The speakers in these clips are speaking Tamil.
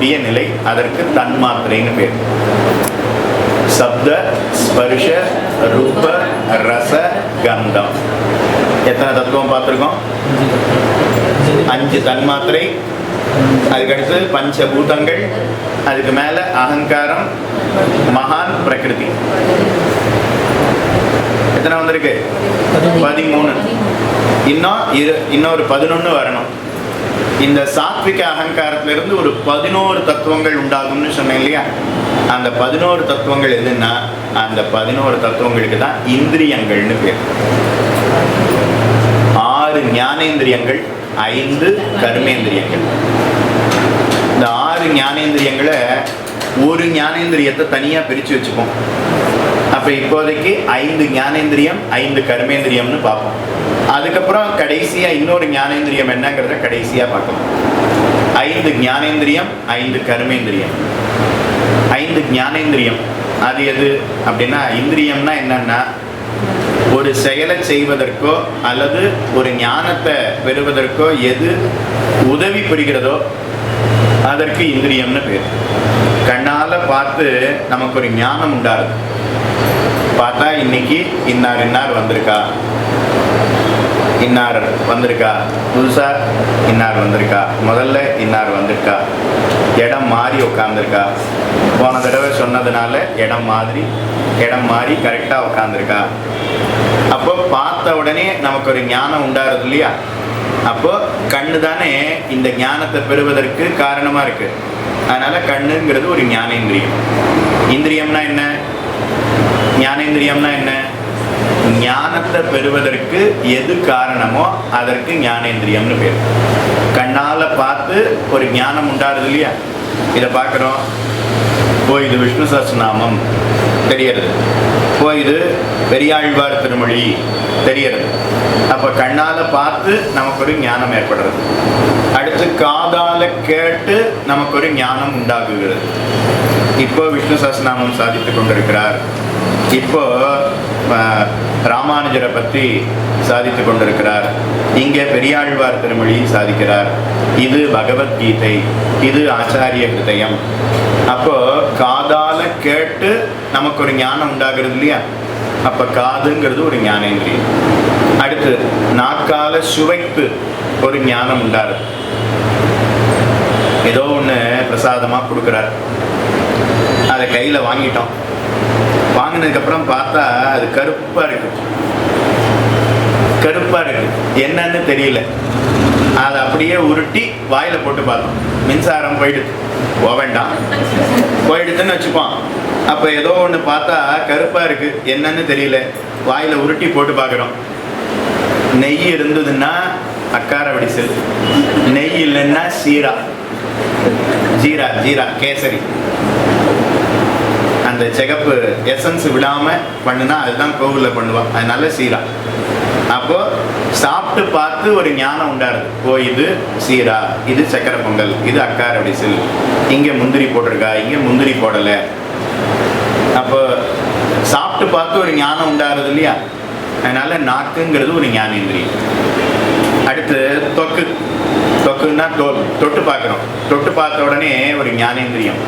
இருக்கக்கூடிய நிலை அதற்கு தன்மாத்திரைன்னு பேர். சப்த ஸ்பர்ஷ ரூப ரச கந்தம். எத்தனை தத்துவம் பார்த்துருக்கோம்? அஞ்சு தன்மாத்திரை அதுக்கடுத்து பஞ்சபூதங்கள் அதுக்கு மேல அகங்காரம் மகான் பிரகிருதி. எத்தனை வந்திருக்கு? பதிமூணு. இன்னும் இரு இன்னொரு பதினொன்று வரணும். இந்த சாத்விக அகங்காரத்திலிருந்து ஒரு பதினோரு தத்துவங்கள் உண்டாகும்னு சொன்னேன் இல்லையா? அந்த பதினோரு தத்துவங்கள் எதுன்னா அந்த பதினோரு தத்துவங்களுக்கு தான் இந்திரியங்கள்னு பேர். ஆறு ஞானேந்திரியங்கள் ஐந்து கர்மேந்திரியங்கள். இந்த ஆறு ஞானேந்திரியங்களை ஒரு ஞானேந்திரியத்தை தனியாக பிரித்து வச்சுப்போம். அப்போ இப்போதைக்கு ஐந்து ஞானேந்திரியம் ஐந்து கர்மேந்திரியம்னு பார்ப்போம். அதுக்கப்புறம் கடைசியாக இன்னொரு ஞானேந்திரியம் என்னங்கிறத கடைசியாக பார்க்கணும். ஐந்து ஞானேந்திரியம் ஐந்து கர்மேந்திரியம். ஐந்து ஞானேந்திரியம். அது எது அப்படின்னா இந்திரியம்னா என்னன்னா ஒரு செயலை செய்வதற்கோ அல்லது ஒரு ஞானத்தை பெறுவதற்கோ எது உதவி புரிகிறதோ அதற்கு இந்திரியம்னு பேர். கண்ணால பார்த்து நமக்கு ஒரு ஞானம் உண்டாருது. பார்த்தா இன்னைக்கு இன்னார் இன்னார் வந்திருக்கா? இன்னார் வந்திருக்கா? புதுசாக இன்னார் வந்திருக்கா? முதல்ல இன்னார் வந்திருக்கா? இடம் மாறி உட்காந்துருக்கா போன தடவை சொன்னதுனால இடம் மாதிரி இடம் மாறி கரெக்டாக உட்காந்துருக்கா அப்போ பார்த்த உடனே நமக்கு ஒரு ஞானம் உண்டாருது இல்லையா? அப்போ கண்ணு தானே இந்த ஞானத்தை பெறுவதற்கு காரணமாக இருக்கு. அதனால கண்ணுங்கிறது ஒரு ஞானேந்திரியம். இந்திரியம்னா என்ன? ஞானேந்திரியம்னா என்ன? ஞானத்தை பெறுவதற்கு எது காரணமோ அதற்கு ஞானேந்திரியம்னு பேர். கண்ணால பார்த்து ஒரு ஞானம் உண்டாடுது இல்லையா? இதை பார்க்குறோம். ஓ இது விஷ்ணு சஸ்நாமம் தெரியறது ஓ இது பெரியாழ்வார் திருமொழி. தெரியறது அப்போ கண்ணால பார்த்து நமக்கு ஒரு ஞானம் ஏற்படுறது. அடுத்து காதால கேட்டு நமக்கு ஒரு ஞானம் உண்டாகுகிறது. இப்போ விஷ்ணு சஸ்நாமம் சாதித்து கொண்டிருக்கிறார். இப்போ ராமானுஜரை பற்றி சாதித்து கொண்டிருக்கிறார். இங்கே பெரியாழ்வார் திருமொழி சாதிக்கிறார். இது பகவத்கீதை இது ஆச்சாரிய ஹிருதயம். அப்போ காதால கேட்டு நமக்கு ஒரு ஞானம் உண்டாகிறது இல்லையா? அப்ப காதுங்கிறது ஒரு ஞானேந்திரியம். அடுத்து நாக்கால சுவைத்து ஒரு ஞானம் உண்டாரு ஏதோ ஒன்று பிரசாதமாக கொடுக்குறார். அதை கையில் வாங்கிட்டோம். வாங்கினதுக்கப்புறம் பார்த்தா அது கருப்பாக இருக்கு. கருப்பாக இருக்கு. என்னன்னு தெரியல. அதை அப்படியே உருட்டி வாயில் போட்டு பார்த்தோம். மின்சாரம் போயிடுது. போக வேண்டாம். போயிடுதுன்னு வச்சுப்போம். அப்போ ஏதோ ஒன்று பார்த்தா கருப்பாக இருக்கு. என்னன்னு தெரியல. வாயில் உருட்டி போட்டு பார்க்குறோம். நெய் இருந்ததுன்னா அக்கார வடிசல். நெய் இல்லைன்னா சீரா. ஜீரா ஜீரா கேசரி. அந்த சிகப்பு எசன்ஸ் விடாம பண்ணுனா அதுதான் கோவிலில் பண்ணுவான் அதனால சீரா. அப்போ சாப்பிட்டு பார்த்து ஒரு ஞானம் உண்டாருது. ஓ இது சீரா இது சக்கரை பொங்கல் இது அக்கார வடிசல் இங்கே முந்திரி போட்டிருக்கா இங்கே முந்திரி போடலை. அப்போ சாப்பிட்டு பார்த்து ஒரு ஞானம் உண்டாருது இல்லையா? அதனால நாக்குங்கிறது ஒரு ஞானேந்திரியம். அடுத்து தொக்கு. தொக்குன்னா தோல் தொட்டு பார்க்குறோம். தொட்டு பார்த்த உடனே ஒரு ஞானேந்திரியம்.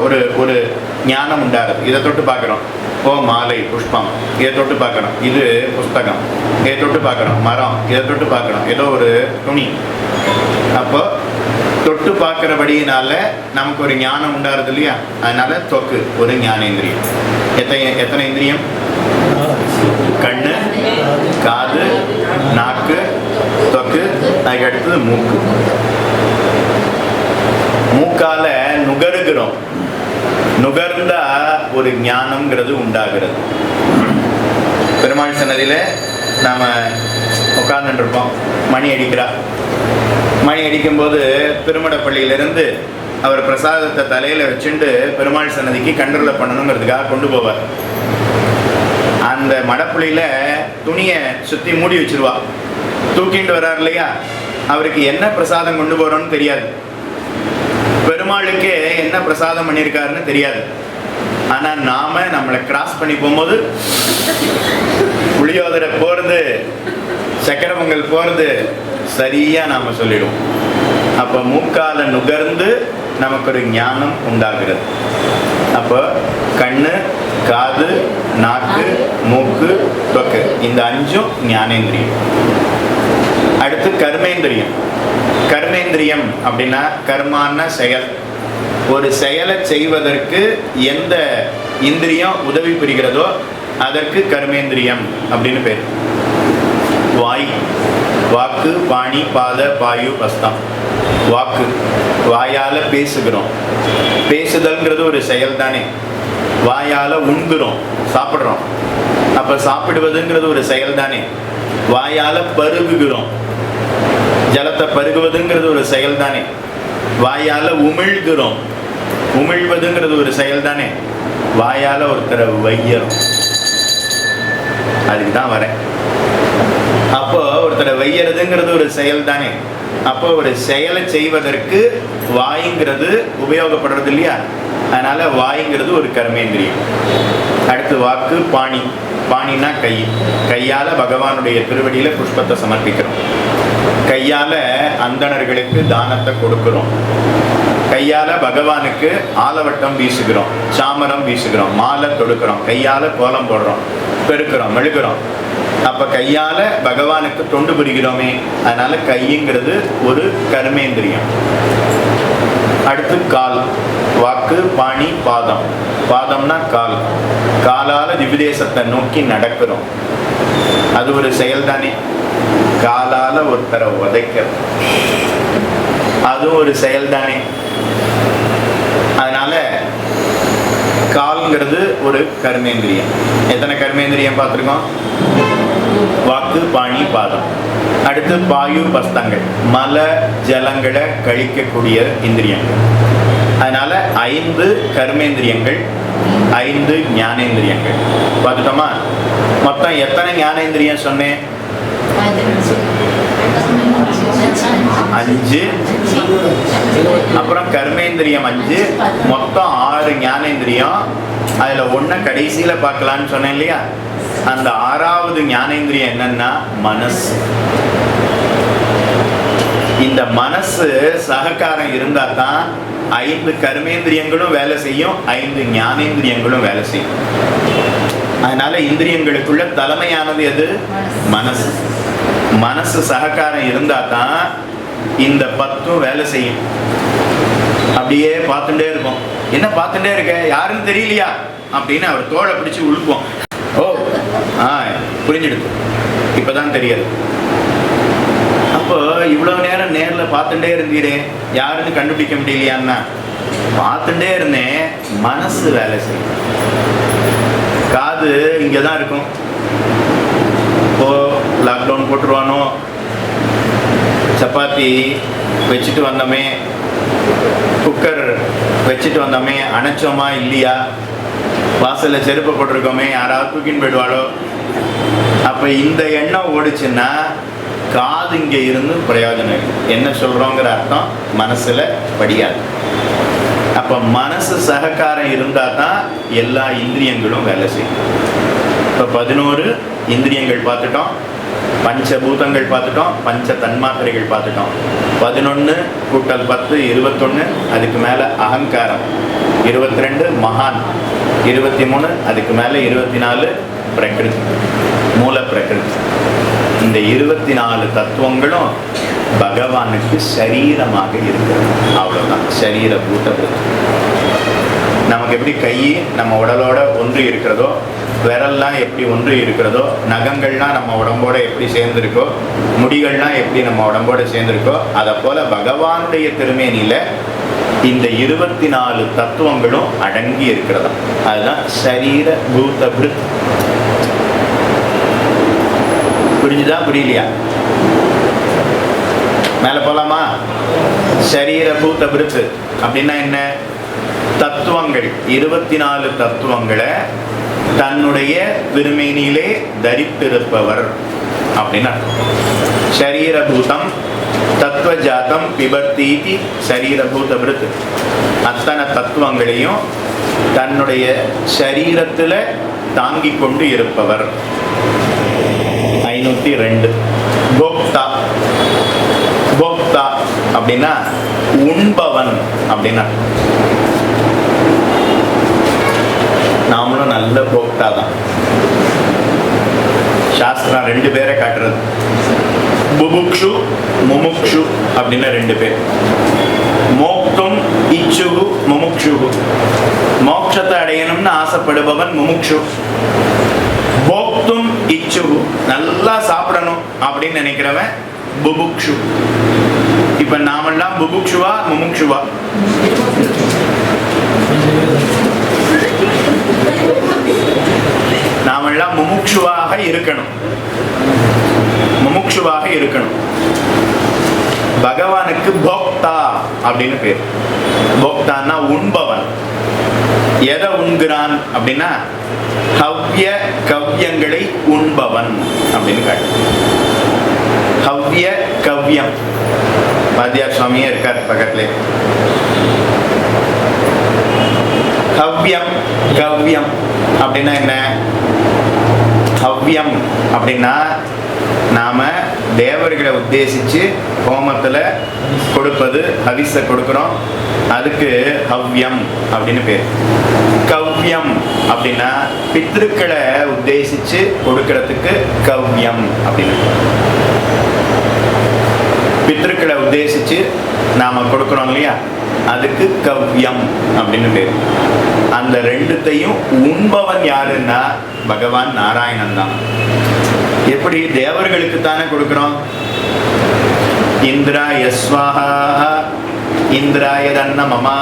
ஒரு ஒரு ஞானம் உண்டாகுது. இதை தொட்டு பார்க்குறோம். ஓ மாலை புஷ்பம். இதை தொட்டு பார்க்குறோம். இது புஸ்தகம். இதை தொட்டு பார்க்குறோம். மரம். இதை தொட்டு பார்க்குறோம். ஏதோ ஒரு துணி. அப்போ தொட்டு பார்க்குறபடியினால நமக்கு ஒரு ஞானம் உண்டாருது இல்லையா? அதனால தொக்கு ஒரு ஞானேந்திரியம். எத்தனை எத்தனை இந்திரியம் கண்ணு காது நாக்கு தொக்கு அதுக்கு அடுத்தது மூக்கு. மூக்கால நுகருகிறோம். நுகர்ந்தா ஒரு ஞானம்ங்கிறது உண்டாகிறது. பெருமாள் சன்னதியில நாம உட்கார்ந்துட்டு மணி அடிக்கிறா. மணி அடிக்கும்போது திருமடப்பள்ளியிலிருந்து அவர் பிரசாதத்தை தலையில வச்சுட்டு பெருமாள் சன்னதிக்கு கண்டரில் பண்ணணுங்கிறதுக்காக கொண்டு போவார். அந்த மடப்புளியில துணியை சுத்தி மூடி வச்சிருவா. தூக்கிட்டு வர்றார் இல்லையா அவருக்கு என்ன பிரசாதம் கொண்டு போறோம்னு தெரியாது. பெருமாளுக்கே என்ன பிரசாதம் பண்ணியிருக்காருன்னு தெரியாது. ஆனா நாம நம்மளை கிராஸ் பண்ணி போகும்போது புளியோதரை போறது சக்கரவங்கள் பொங்கல் போறது சரியா நாம சொல்லிடுவோம். அப்போ மூக்கால நுகர்ந்து நமக்கு ஒரு ஞானம் உண்டாகிறது. அப்போ கண்ணு காது நாக்கு மூக்கு தொக்கு இந்த அஞ்சும் ஞானேந்திரியம். அடுத்து கர்மேந்திரியம். கர்மேந்திரியம் அப்படின்னா கர்மான செயல். ஒரு செயலை செய்வதற்கு எந்த இந்திரியம் உதவி புரிகிறதோ அதற்கு கர்மேந்திரியம் அப்படின்னு பேர். வாய் வாக்கு பாணி பாத பாயு பஸ்தம் வாக்கு வாயால் பேசுகிறோம். பேசுதல்ங்கிறது ஒரு செயல் தானே வாயால் உண்கிறோம் சாப்பிடுறோம். அப்போ சாப்பிடுவதுங்கிறது ஒரு செயல் தானே வாயால் பருகுகிறோம். ஜலத்தை பருகுவதுங்கிறது ஒரு செயல் தானே வாயால உமிழ்கிறோம். உமிழ்வதுங்கிறது ஒரு செயல் தானே வாயால ஒருத்தரை வையறோம். அதுக்கு தான் வரேன். அப்போ ஒருத்தரை வையறதுங்கிறது ஒரு செயல் தானே அப்போ ஒரு செயலை செய்வதற்கு வாய்ங்கிறது உபயோகப்படுறது இல்லையா? அதனால் வாய்ங்கிறது ஒரு கர்மேந்திரியம். அடுத்து வாக்கு பாணி. பாணினா கை. கையால் பகவானுடைய திருவடியில் புஷ்பத்தை சமர்ப்பிக்கிறோம். கையால் அந்தணர்களுக்கு தானத்தை கொடுக்குறோம். கையால் பகவானுக்கு ஆலவட்டம் வீசுகிறோம். சாமரம் வீசுகிறோம். மாலை தொடுக்கிறோம். கையால் கோலம் போடுறோம். பெருக்கிறோம். மெழுகிறோம். அப்போ கையால் பகவானுக்கு தொண்டு புரிகிறோமே. அதனால் கைங்கிறது ஒரு கர்மேந்திரியம். அடுத்து கால். வாக்கு பாணி பாதம். பாதம்னா கால். காலால திவிதேசத்தை நோக்கி நடக்கிறோம். அது ஒரு செயல் தானே காலால ஒருத்தரை உதைக்கிறது அதுவும் ஒரு செயல் தானே அதனால கால்ங்கிறது ஒரு கர்மேந்திரியம். எத்தனை கர்மேந்திரியம் பார்த்துருக்கோம்? வாக்கு பாணி பாதம். அடுத்து பாயு பஸ்தங்கள். மல ஜலங்களை கழிக்கக்கூடிய இந்திரியங்கள். அதனால ஐந்து கர்மேந்திரியங்கள் ஐந்து ஞானேந்திரியங்கள். பார்த்துட்டோமா? மொத்தம் எத்தனை ஞானேந்திரியம் சொன்னேன்? அஞ்சு. அப்புறம் கர்மேந்திரியம் அஞ்சு. மொத்தம் ஆறு ஞானேந்திரியம். அதுல ஒன்றை கடைசியில பார்க்கலான்னு சொன்னேன் இல்லையா? அந்த ஆறாவது ஞானேந்திரியம் என்னன்னா மனசு. இந்த மனசு சககாரம் இருந்தா தான் ஐந்து கர்மேந்திரியங்களும் வேலை செய்யும் ஐந்து ஞானேந்திரியங்களும் வேலை செய்யும். அதனால இந்திரியங்களுக்குள்ள தலைமையானது எது? மனசு. மனசு. சககாரம் இருந்தா தான் இந்த பத்தும் வேலை செய்யும். அப்படியே பார்த்துட்டே இருக்கும் என்ன பார்த்துட்டே இருக்க? யாருன்னு தெரியலையா? அப்படின்னு அவர் தோலை பிடிச்சு உழுப்போம் ஓ ஆ புரிஞ்சிடுது. இப்பதான் தெரியுது. அப்போ இவ்வளவு நேரம் நேர்ல பார்த்துட்டே இருந்தீரே யாருன்னு கண்டுபிடிக்க முடியலையான்னா பார்த்துட்டே இருந்தேன் மனசு வேலை செய்யும். காது இங்கே தான் இருக்கும். இப்போ லாக்டவுன் போட்டுருவானோ? சப்பாத்தி வச்சுட்டு வந்தோமே குக்கர் வச்சுட்டு வந்தோமே அணைச்சோமா இல்லையா? வாசல்ல செருப்பு போட்டிருக்கோமே யாராவது தூக்கின்னு போயிடுவாளோ? அப்ப இந்த எண்ணம் ஓடுச்சுன்னா காது இங்கே இருந்து பிரயோஜனம் இல்லை. என்ன சொல்கிறோங்கிற அர்த்தம்? மனசில் படியாது. அப்போ மனசு சககாரம் இருந்தால் தான் எல்லா இந்திரியங்களும் வேலை செய்யும். இப்போ பதினோரு இந்திரியங்கள் பார்த்துட்டோம். பஞ்சபூதங்கள் பார்த்துட்டோம். பஞ்ச தன்மாத்திரைகள் பார்த்துட்டோம். பதினொன்று கூட்டல் பத்து இருபத்தொன்று அதுக்கு மேலே அகங்காரம். இருபத்தி ரெண்டு மகான். இருபத்தி மூணு அதுக்கு மேலே இருபத்தி நாலு பிரகிருதி. மூல பிரகிருதி. இந்த இருபத்தி நாலு தத்துவங்களும் பகவானுக்கு சரீரமாக இருக்கிறது. அவ்வளோதான் சரீர பூதபூதம் நமக்கு எப்படி கை நம்ம உடலோட ஒன்று இருக்கிறதோ விரல்லாம் எப்படி ஒன்று இருக்கிறதோ நகங்கள்லாம் நம்ம உடம்போட எப்படி சேர்ந்துருக்கோ முடிகள்லாம் எப்படி நம்ம உடம்போட சேர்ந்துருக்கோ அதை போல பகவானுடைய திருமேனியில இந்த இருபத்தி நாலு தத்துவங்களும் அடங்கி இருக்கிறதா அதுதான் சரீர பூத்த புரிஞ்சுதா? புரியலையா? மேல போலாமா? சரீர பூத்த பிருத்து அப்படின்னா என்ன? தத்துவங்கள். இருபத்தி நாலு தத்துவங்களை தன்னுடைய திருமேனியிலே தரித்திருப்பவர். அப்படின்னு அர்த்தம். தத்துவ ஜாதம் பிபர்த்தீதி சரீரபூத பிருத்து அத்தனை தத்துவங்களையும் தன்னுடைய சரீரத்துல தாங்கிக் கொண்டு இருப்பவர். ஐநூத்தி ரெண்டு. கோப்தா கோப்தா அப்படின்னா உண்பவன் அப்படின்னா. நாமளும் நல்ல போக்தா தான் சாஸ்திரம் ரெண்டு பேரை காட்டுறது. புபுக்ஷு முமுக்ஷு அப்படின்னு ரெண்டு பேர். மோக்தும் இச்சுகு முமுக்ஷுகு. மோட்சத்தை அடையணும்னு ஆசைப்படுபவன் முமுக்ஷு. போக்தும் நல்லா சாப்பிடணும் அப்படின்னு நினைக்கிறவன் புபுக்ஷு. இப்ப நாமெல்லாம் புபுக்ஷுவா முமுக்ஷுவா? நாமெல்லாம் முமுக்ஷுவாக இருக்கணும். முமுக்ஷுவாக இருக்கணும். பகவானுக்கு போக்தா அப்படின்னு பேர். போக்தான்னா உண்பவன். எதை உண்கிறான் அப்படின்னா ஹவ்ய கவ்யங்களை உண்பவன் அப்படின்னு காட்டு. ஹவ்ய கவ்யம். வாத்தியார் சுவாமியே இருக்கார் பக்கத்துல. ஹவ்யம் கவ்யம் அப்படின்னா என்ன? ஹவ்யம் அப்படின்னா நாம தேவர்களை உத்தேசிச்சு ஹோமத்தில் கொடுப்பது ஹவிஸ கொடுக்கிறோம். அதுக்கு ஹவ்யம் அப்படின்னு பேர். கவ்யம் அப்படின்னா பித்ருக்களை உத்தேசிச்சு கொடுக்கறதுக்கு கவ்யம் அப்படின்னு. பித்ருக்களை உத்தேசிச்சு நாம கொடுக்கிறோம் இல்லையா? அதுக்கு கவ்யம் அப்படின்னு பேர். அந்த ரெண்டுத்தையும் உண்பவன் யாருன்னா பகவான் நாராயணன் தான். எப்படி தேவர்களுக்கு தானே கொடுக்கிறோம்? இந்திரா யஸ்வாஹா இந்திராய தன்ன மமா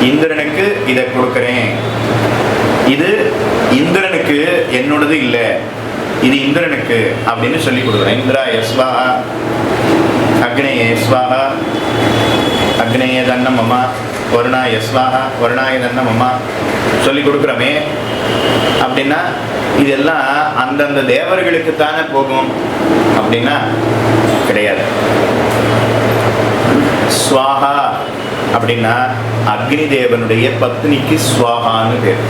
இந்திரனுக்கு இதை கொடுக்குறேன். இது இந்திரனுக்கு என்னோடது இல்லை இது இந்திரனுக்கு அப்படின்னு சொல்லி கொடுக்குறேன் இந்திரா யஸ்வாஹா அக்னேய ஸ்வாஹா அக்னேய தன்ன மமா வருணா ஸ்வாஹா வருணாய தன்ன மமா சொல்லி கொடுக்குறோமே அப்படின்னா இதெல்லாம் அந்தந்த தேவர்களுக்கு தானே போகும் அப்படின்னா கிடையாது. ஸ்வாஹா அப்படின்னா அக்னி தேவனுடைய பத்னிக்கு ஸ்வாஹான்னு பேர்.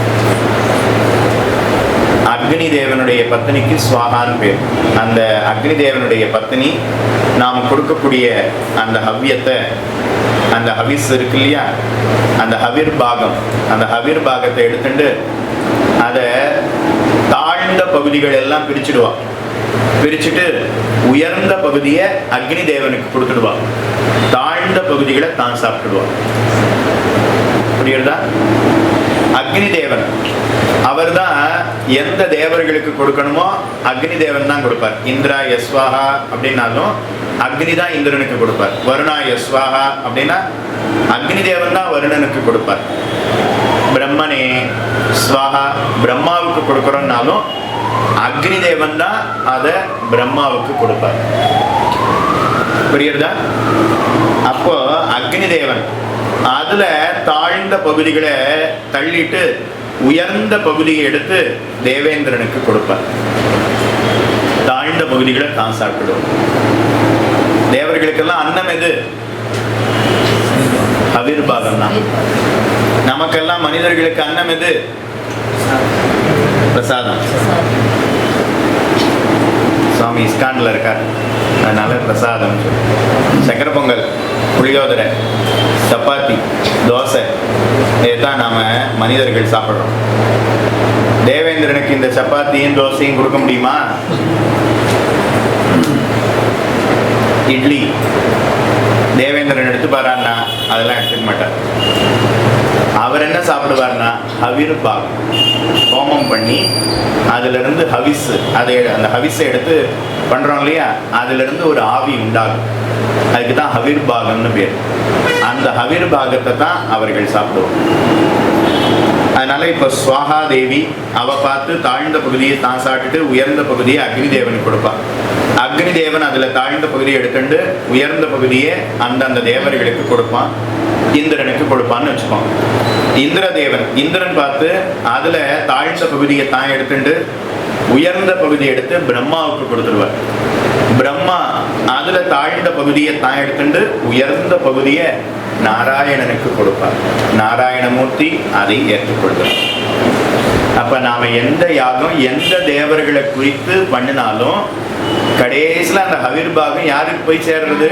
அக்னி தேவனுடைய பத்னிக்கு ஸ்வாகான்னு பேர். அந்த அக்னி தேவனுடைய பத்னி நாம் கொடுக்கக்கூடிய அந்த ஹவ்யத்தை அந்த ஹவிஸ் இருக்கு இல்லையா? அந்த ஹவிர் பாகம் அந்த ஹவிர் பாகத்தை எடுத்துட்டு அதை தாழ்ந்த பகுதிகள் எல்லாம் பிரிச்சுடுவா. பிரிச்சுட்டு உயர்ந்த பகுதியை அக்னி தேவனுக்கு கொடுத்துடுவான் தாழ்ந்த பகுதிகளை தான் சாப்பிட்டுடுவான் புரியுறதா அக்னி தேவன் அவர்தான் எந்த தேவர்களுக்கு கொடுக்கணுமோ அக்னி தேவன் தான் கொடுப்பார். இந்திரா யஸ்வாகா அப்படின்னாலும் அக்னி தான் இந்திரனுக்கு கொடுப்பார். வருணா யஸ்வாகா அப்படின்னா அக்னி தேவன் தான் வருணனுக்கு கொடுப்பார். பிரம்மனே ஸ்வஹா பிரம்மாவுக்கு கொடுக்குறோம்னாலும் அக்னி தேவன் தான் அதை பிரம்மாவுக்கு கொடுப்பார். புரியுறதா அப்போ அக்னி தேவன் அதுல தாழ்ந்த பகுதிகளை தள்ளிட்டு உயர்ந்த பகுதியை எடுத்து தேவேந்திரனுக்கு கொடுப்பார். தாழ்ந்த பகுதிகளை தான் சாப்பிடுவோம் தேவர்களுக்கெல்லாம் அன்னம் எது? அவிர்பாகம் தான் நமக்கெல்லாம் மனிதர்களுக்கு அன்னம் எது? பிரசாதம். சுவாமி இஸ்கான்ல இருக்கார். அதனால பிரசாதம். சொல்லு. சக்கரை பொங்கல் புளியோதரை சப்பாத்தி தோசை இதுதான் நாம மனிதர்கள் சாப்பிடுறோம். தேவேந்திரனுக்கு இந்த சப்பாத்தியும் தோசையும் கொடுக்க முடியுமா? இட்லி. தேவேந்திரன் எடுத்து பாரான்னா அதெல்லாம் எடுத்துக்க மாட்டார். அவர் என்ன சாப்பிடுவார்னா ஹவிருபாகம் ஹோமம் பண்ணி அதிலிருந்து ஹவிஸ் அதை அந்த ஹவிஸை எடுத்து பண்றோம் இல்லையா? அதிலிருந்து ஒரு ஆவி உண்டாகும். அதுக்கு தான் ஹவிர்பாகம்னு பேர். அந்த ஹவிர்பாகத்தை தான் அவர்கள் சாப்பிடுவோம் அதனால இப்போ சுவாகா தேவி அவ பார்த்து தாழ்ந்த பகுதியை தான் சாப்பிட்டுட்டு உயர்ந்த பகுதியை அக்னி தேவனுக்கு கொடுப்பான் அக்னி தேவன் அதுல தாழ்ந்த பகுதியை எடுத்துட்டு உயர்ந்த பகுதியை அந்தந்த தேவர்களுக்கு கொடுப்பான் இந்திரனுக்கு கொடுப்பான்னு வச்சுப்போம் இந்திர தேவன் இந்திரன் பார்த்து அதுல தாழ்ந்த பகுதியை தான் எடுத்துட்டு உயர்ந்த பகுதியை எடுத்து பிரம்மாவுக்கு கொடுத்துருவார். பிரம்மா அதுல தாழ்ந்த பகுதியை தான் எடுத்துட்டு உயர்ந்த பகுதியை நாராயணனுக்கு கொடுப்பார். நாராயணமூர்த்தி அதை ஏற்றுக்கொள்கிறார். அப்ப நாம எந்த யாகம் எந்த தேவர்களை குறித்து பண்ணினாலும் கடைசியில் அந்த ஹவிர்பாகம் யாருக்கு போய் சேர்றது?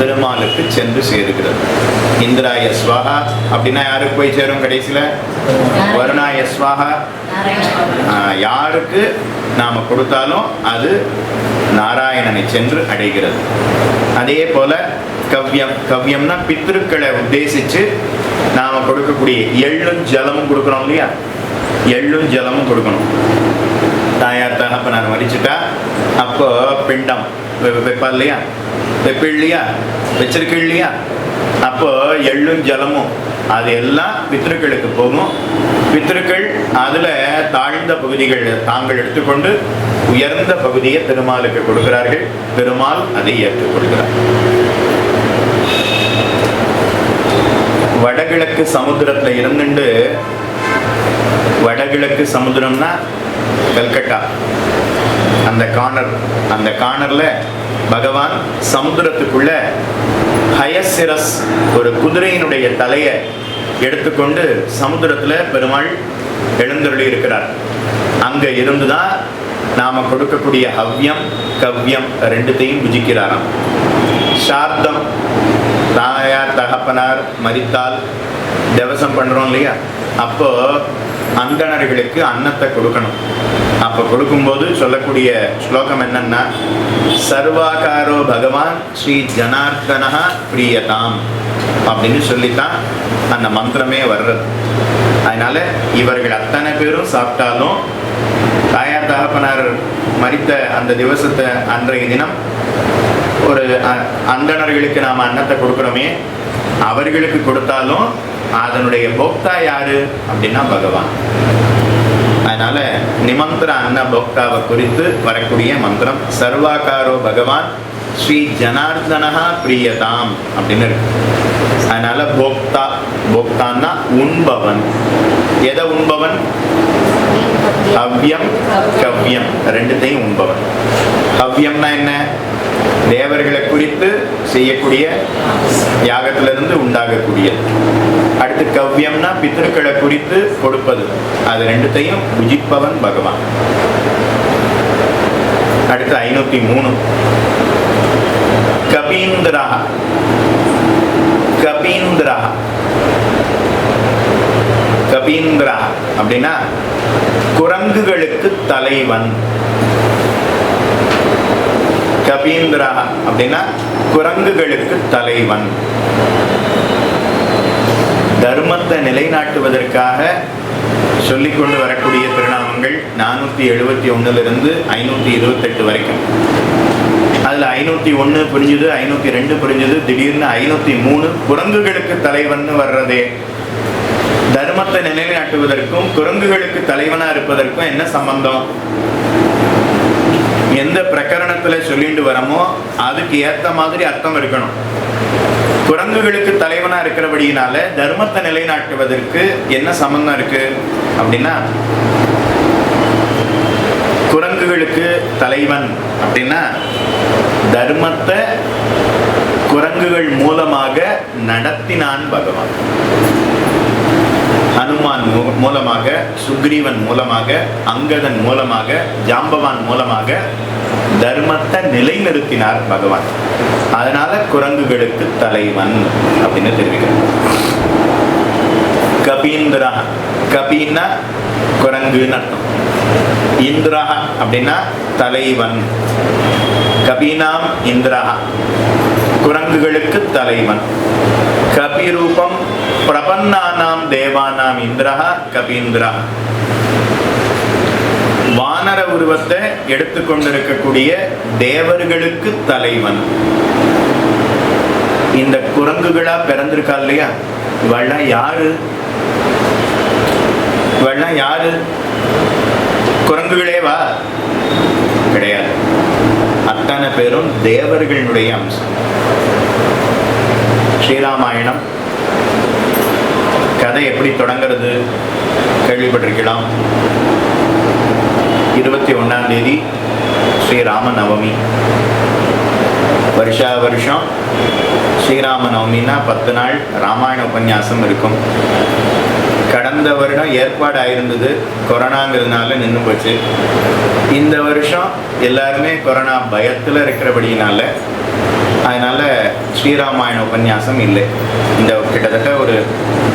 பெருமாளுக்கு சென்று சேருகிறது. இந்திராய ஸ்வாகா அப்படின்னா யாருக்கு போய் சேரும் கடைசியில்? வருணாய ஸ்வாகா யாருக்கு நாம் கொடுத்தாலும் அது நாராயணனை சென்று அடைகிறது. அதே போல கவ்யம் கவ்யம்னா பித்திருக்களை உத்தேசித்து நாம் கொடுக்கக்கூடிய எள்ளும் ஜலமும் கொடுக்குறோம் இல்லையா? எள்ளும் ஜலமும் கொடுக்கணும். தாயார் தகப்பனார் மறிச்சுட்டா அப்போ பிண்டம். வெ- வைப்பா இல்லையா? வைப்ப இல்லையா? வச்சிருக்க இல்லையா? அப்போ எள்ளும் ஜலமும். அது எல்லாம் பித்ருக்களுக்கு போகும். பித்ருக்கள் அதுல தாழ்ந்த பகுதிகள் தாங்கள் எடுத்துக்கொண்டு உயர்ந்த பகுதியை பெருமாளுக்கு கொடுக்கிறார்கள். பெருமாள் அதை ஏற்றுக்கொள்கிறார் வடகிழக்கு சமுத்திரத்துல இருந்துட்டு வடகிழக்கு சமுத்திரம்னா கல்கட்டா. அந்த கார்னர் அந்த கார்னர்ல பகவான் சமுத்திரத்துக்குள்ள ஹயசிரஸ் ஒரு குதிரையினுடைய தலையை எடுத்துக்கொண்டு சமுத்திரத்துல பெருமாள் எழுந்தருளி இருக்கிறார். அங்க இருந்துதான் நாம கொடுக்கக்கூடிய ஹவ்யம் கவ்யம் ரெண்டுத்தையும் புஜிக்கிறாராம். சார்த்தம் தாயார் தகப்பனார் மரித்தால் தேவசம் பண்றோம் இல்லையா? அப்போ அந்தணர்களுக்கு அன்னத்தை கொடுக்கணும். அப்போ கொடுக்கும்போது சொல்லக்கூடிய ஸ்லோகம் என்னன்னா சர்வாகாரோ பகவான் ஸ்ரீ ஜனார்தனா பிரியதாம் அப்படின்னு சொல்லித்தான் அந்த மந்திரமே வர்றது. அதனால இவர்கள் அத்தனை பேரும் சாப்பிட்டாலும் தாயார் தகப்பனார் மறித்த அந்த திவசத்தை அன்றைய தினம் ஒரு அ- அந்தணர்களுக்கு நாம் அன்னத்தை கொடுக்குறோமே அவர்களுக்கு கொடுத்தாலும் அதனுடைய போக்தா யாரு அப்படின்னா பகவான். அதனால நிமந்திர அன்ன போக்தாவை குறித்து வரக்கூடிய மந்திரம் சர்வாகாரோ பகவான் ஸ்ரீ ஜனார்தனஹா பிரியதாம் அப்படின்னு இருக்கு. அதனால போக்தா போக்தான்னா உண்பவன். எதை உண்பவன்? ஹவ்யம் கவ்யம் ரெண்டுத்தையும் உண்பவன். ஹவ்யம்னா என்ன? தேவர்களை குறித்து செய்யக்கூடிய யாகத்திலிருந்து உண்டாகக்கூடிய. அடுத்து கவ்யம்னா பித்ருக்களை குறித்து கொடுப்பது. அது ரெண்டுத்தையும் புஜிப்பவன் பகவான். அடுத்து ஐநூத்தி மூணு. கபீந்திரா கபீந்திரா கபீந்திரா அப்படின்னா குரங்குகளுக்கு தலைவன். கபீந்திரா அப்படின்னா குரங்குகளுக்கு தலைவன். தர்மத்தை நிலைநாட்டுவதற்காக சொல்லிக் கொண்டு வரக்கூடிய திருநாமங்கள் நானூற்றி எழுபத்தி ஒன்னுலேருந்து ஐநூற்றி இருபத்தெட்டு வரைக்கும். அதில் ஐநூற்றி ஒன்று புரிஞ்சுது ஐநூற்றி ரெண்டு புரிஞ்சுது திடீர்னு ஐநூற்றி மூணு குரங்குகளுக்கு தலைவன் வர்றதே. தர்மத்தை நிலைநாட்டுவதற்கும் குரங்குகளுக்கு தலைவனா இருப்பதற்கும் என்ன சம்பந்தம்? பிரகரணத்துல சொல்லிட்டு வரமோ அதுக்கு ஏற்ற மாதிரி அர்த்தம் இருக்கணும். குரங்குகளுக்கு தலைவனாக இருக்கிறபடியினால தர்மத்தை நிலைநாட்டுவதற்கு என்ன சம்பந்தம் இருக்கு அப்படின்னா குரங்குகளுக்கு தலைவன் அப்படின்னா தர்மத்தை குரங்குகள் மூலமாக நடத்தினான் பகவான். ஹனுமான் மூலமாக சுக்ரீவன் மூலமாக அங்கதன் மூலமாக ஜாம்பவான் மூலமாக தர்மத்தை நிலைநிறுத்தினார் பகவான். அதனால குரங்குகளுக்கு தலைவன் அப்படின்னு தெரிவிக்கிறார். கபீந்திரா கபின்னா குரங்குன்னு அர்த்தம். இந்திரா அப்படின்னா தலைவன். கபீனாம் இந்திரா குரங்குகளுக்கு தலைவன். கபிரூபம் பிரபன்னானாம் தேவானாம் இந்திரா கபீந்திரா வானர உருவத்தை எடுத்துக்கொண்டிருக்கக்கூடிய தேவர்களுக்கு தலைவன். இந்த குரங்குகளா பிறந்திருக்கா இல்லையா? இவெல்லாம் யாரு? இவெல்லாம் யாரு? குரங்குகளே வா கிடையாது. அத்தனை பேரும் தேவர்களுடைய அம்சம். ஸ்ரீராமாயணம். கதை எப்படி தொடங்கிறது? கேள்விப்பட்டிருக்கலாம். இருபத்தி தேதி ஸ்ரீராம நவமி வருஷா வருஷம் ஸ்ரீராம நவமின்னா பத்து நாள் ராமாயண உபன்யாசம் இருக்கும். கடந்த வருடம் ஏற்பாடு ஆயிருந்தது கொரோனாங்கிறதுனால நின்று போச்சு. இந்த வருஷம் எல்லாருமே கொரோனா பயத்தில் இருக்கிறபடியினால அதனால ஸ்ரீராமாயண உபன்யாசம் இல்லை. இந்த கிட்டத்தட்ட ஒரு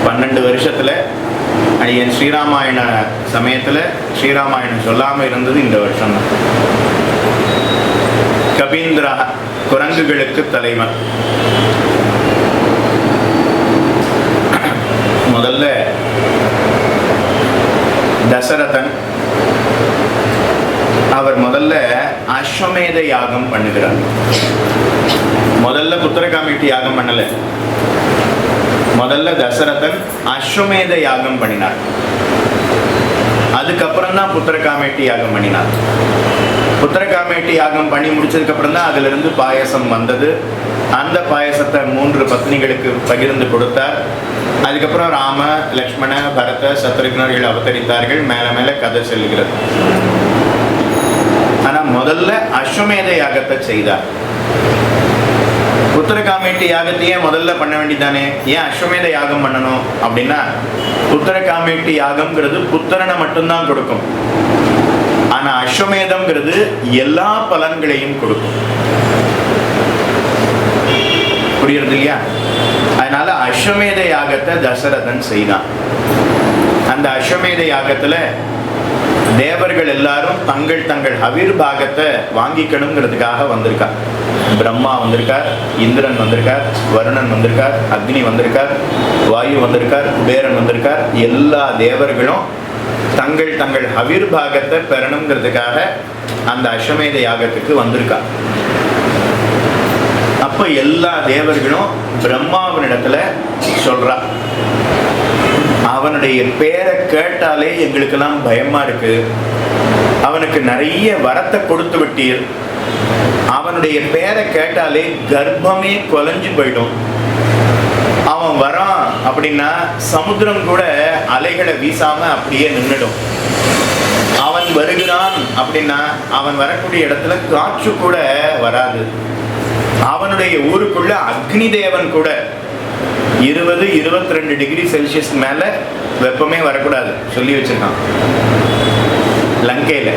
பன்னெண்டு வருஷத்தில் அடியன் ஸ்ரீராமாயண சமயத்தில் ஸ்ரீராமாயணம் சொல்லாமல் இருந்தது இந்த வருஷம். தான் கபீந்திரா குரங்குகளுக்கு தலைவன் முதல்ல தசரதன் அவர் முதல்ல அஸ்வமேத யாகம் பண்ணுகிறார். முதல்ல புத்திரகாமிட்டு யாகம் பண்ணலை. முதல்ல தசரதன் அஸ்வமேத யாகம் பண்ணினார். அதுக்கப்புறம் தான் புத்திரகாமேட்டி யாகம் பண்ணினார். புத்திரகாமேட்டி யாகம் பண்ணி முடிச்சதுக்கப்புறம் தான் அதுல இருந்து பாயசம் வந்தது. அந்த பாயசத்தை மூன்று பத்னிகளுக்கு பகிர்ந்து கொடுத்தார். அதுக்கப்புறம் ராம லக்ஷ்மண பரத சத்ருக்னர்கள் அவதரித்தார்கள். மேல மேல கதை செல்கிறது. ஆனா முதல்ல அஸ்வமேத யாகத்தை செய்தார். உத்தரகாமேட்டி யாகத்தையே முதல்ல பண்ண வேண்டிதானே ஏன் அஸ்வமேத யாகம் பண்ணணும் அப்படின்னா உத்தரகாமேட்டி யாகம்ங்கிறது புத்திரனை மட்டும்தான் கொடுக்கும். ஆனா அஸ்வமேதம்ங்கிறது எல்லா பலன்களையும் கொடுக்கும். புரியுறது இல்லையா? அதனால அஸ்வமேத யாகத்தை தசரதன் செய்தான். அந்த அஸ்வமேத யாகத்துல தேவர்கள் எல்லாரும் தங்கள் தங்கள் ஹவிர் பாகத்தை வாங்கிக்கணுங்கிறதுக்காக வந்திருக்கா பிரம்மா வந்திருக்கார் இந்திரன் வந்திருக்கார் வருணன் வந்திருக்கார் அக்னி வந்திருக்கார் வாயு வந்திருக்கார் குபேரன் வந்திருக்கார். எல்லா தேவர்களும் தங்கள் தங்கள் ஹவிர் பாகத்தை பெறணுங்கிறதுக்காக அந்த அஸ்வமேத யாகத்துக்கு வந்திருக்கா அப்ப எல்லா தேவர்களும் பிரம்மாவனிடத்துல சொல்றா. அவனுடைய பேரை கேட்டாலே எங்களுக்கெல்லாம் பயமா இருக்கு. அவனுக்கு நிறைய வரத்தை கொடுத்து விட்டீர். அவனுடைய பேரை கேட்டாலே கர்ப்பமே கொலைஞ்சு போயிடும். அவன் வரான் அப்படின்னா சமுத்திரம் கூட அலைகளை வீசாம அப்படியே நின்றுடும் அவன் வருகிறான் அப்படின்னா அவன் வரக்கூடிய இடத்துல காற்று கூட வராது. அவனுடைய ஊருக்குள்ள அக்னி தேவன் கூட இருபது இருபத்தி ரெண்டு டிகிரி செல்சியஸ் மேல வெப்பமே வரக்கூடாது சொல்லி வச்சிருக்கான். லங்கையில.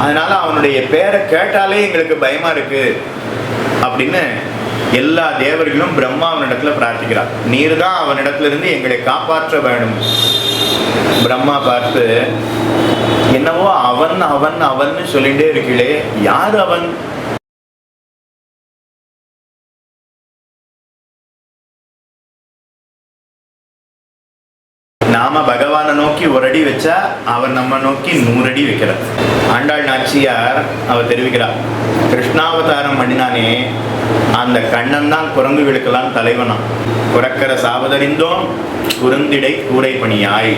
அதனால அவனுடைய பேரை கேட்டாலே எங்களுக்கு பயமா இருக்கு அப்படின்னு எல்லா தேவர்களும் பிரம்மா அவனிடத்துல பிரார்த்திக்கிறார். நீர் தான் அவனிடத்துல இருந்து எங்களை காப்பாற்ற வேணும் பிரம்மா பார்த்து என்னவோ அவன் அவன் அவன் சொல்லிட்டே இருக்கீளே யார் அவன்? நாம பகவானை நோக்கி ஒரு அடி வச்சா அவர் நம்ம நோக்கி நூறடி வைக்கிறார். ஆண்டாள் நாச்சியார் அவர் தெரிவிக்கிறார் கிருஷ்ணாவதாரம் பண்ணினானே அந்த கண்ணன் தான் குரங்குகளுக்கெல்லாம் தலைவனாம் குறக்கிற சாவதறிந்தோம் குறுந்திடை கூரை பணியாய்.